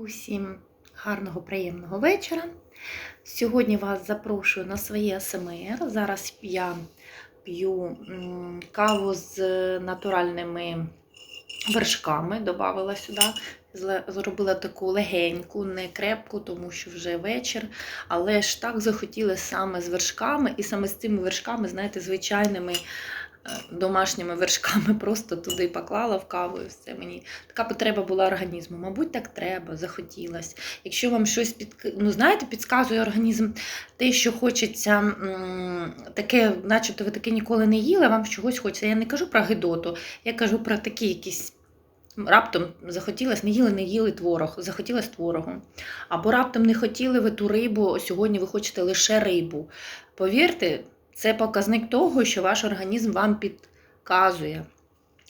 Усім гарного, приємного вечора. Сьогодні вас запрошую на своє СМР. Зараз я п'ю каву з натуральними вершками, додавала сюди. Зробила таку легеньку, не крепку, тому що вже вечір. Але ж так захотіли саме з вершками, і саме з цими вершками, знаєте, звичайними домашніми вершками просто туди поклала в каву і все мені. Така потреба була організму. Мабуть, так треба, захотілося. Якщо вам щось під... ну, знаєте, підказує організм те, що хочеться таке, начебто ви таке ніколи не їли, вам чогось хочеться. Я не кажу про гидоту, я кажу про такі якісь. Раптом захотілося, не їли, не їли творог, захотілося творогу. Або раптом не хотіли ви ту рибу, сьогодні ви хочете лише рибу. Повірте, це показник того, що ваш організм вам підказує,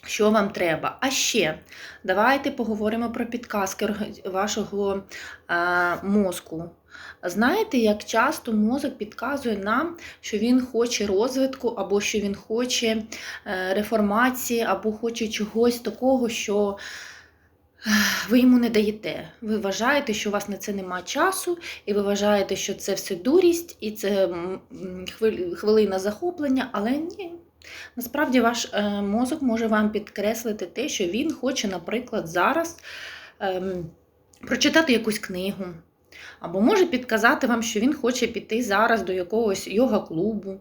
що вам треба. А ще давайте поговоримо про підказки вашого е, мозку. Знаєте, як часто мозок підказує нам, що він хоче розвитку, або що він хоче е, реформації, або хоче чогось такого, що ви йому не даєте. Ви вважаєте, що у вас на це немає часу, і ви вважаєте, що це все дурість, і це хвилина захоплення, але ні. Насправді ваш е, мозок може вам підкреслити те, що він хоче, наприклад, зараз ем, прочитати якусь книгу. Або може підказати вам, що він хоче піти зараз до якогось йога-клубу,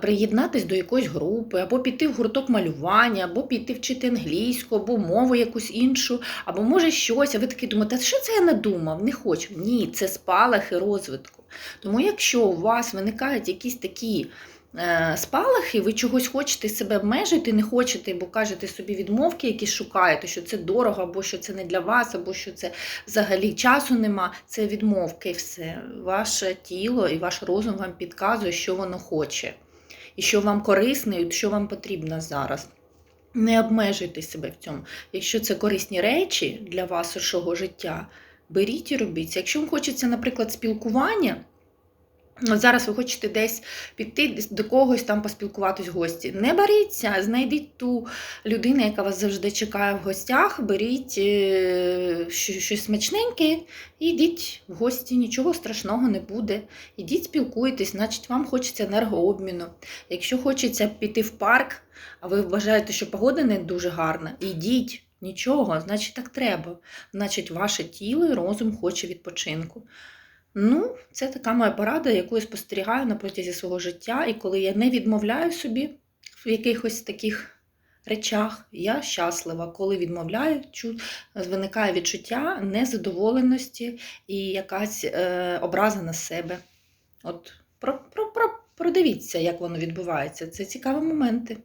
приєднатись до якоїсь групи, або піти в гурток малювання, або піти вчити англійську, або мову якусь іншу, або може щось. А ви такі думаєте, що це я надумав? Не хочу. Ні, це спалахи розвитку. Тому якщо у вас виникають якісь такі е, спалахи, ви чогось хочете себе обмежити, не хочете, бо кажете собі відмовки, які шукаєте, що це дорого, або що це не для вас, або що це взагалі часу нема. Це відмовки все. Ваше тіло і ваш розум вам підказує, що воно хоче, і що вам корисне, і що вам потрібно зараз. Не обмежуйте себе в цьому. Якщо це корисні речі для вашого життя, беріть і робіть. Якщо вам хочеться, наприклад, спілкування. От зараз ви хочете десь піти до когось там поспілкуватись в гості. Не беріться, знайдіть ту людину, яка вас завжди чекає в гостях, беріть е, щось смачненьке і йдіть в гості, нічого страшного не буде. Ідіть спілкуйтесь, значить вам хочеться енергообміну. Якщо хочеться піти в парк, а ви вважаєте, що погода не дуже гарна, ідіть. Нічого, значить так треба. Значить, ваше тіло і розум хоче відпочинку. Ну, це така моя порада, яку я спостерігаю на протязі свого життя. І коли я не відмовляю собі в якихось таких речах, я щаслива. Коли відмовляю, виникає відчуття незадоволеності і якась е, образа на себе. От про, про, про, продивіться, як воно відбувається. Це цікаві моменти.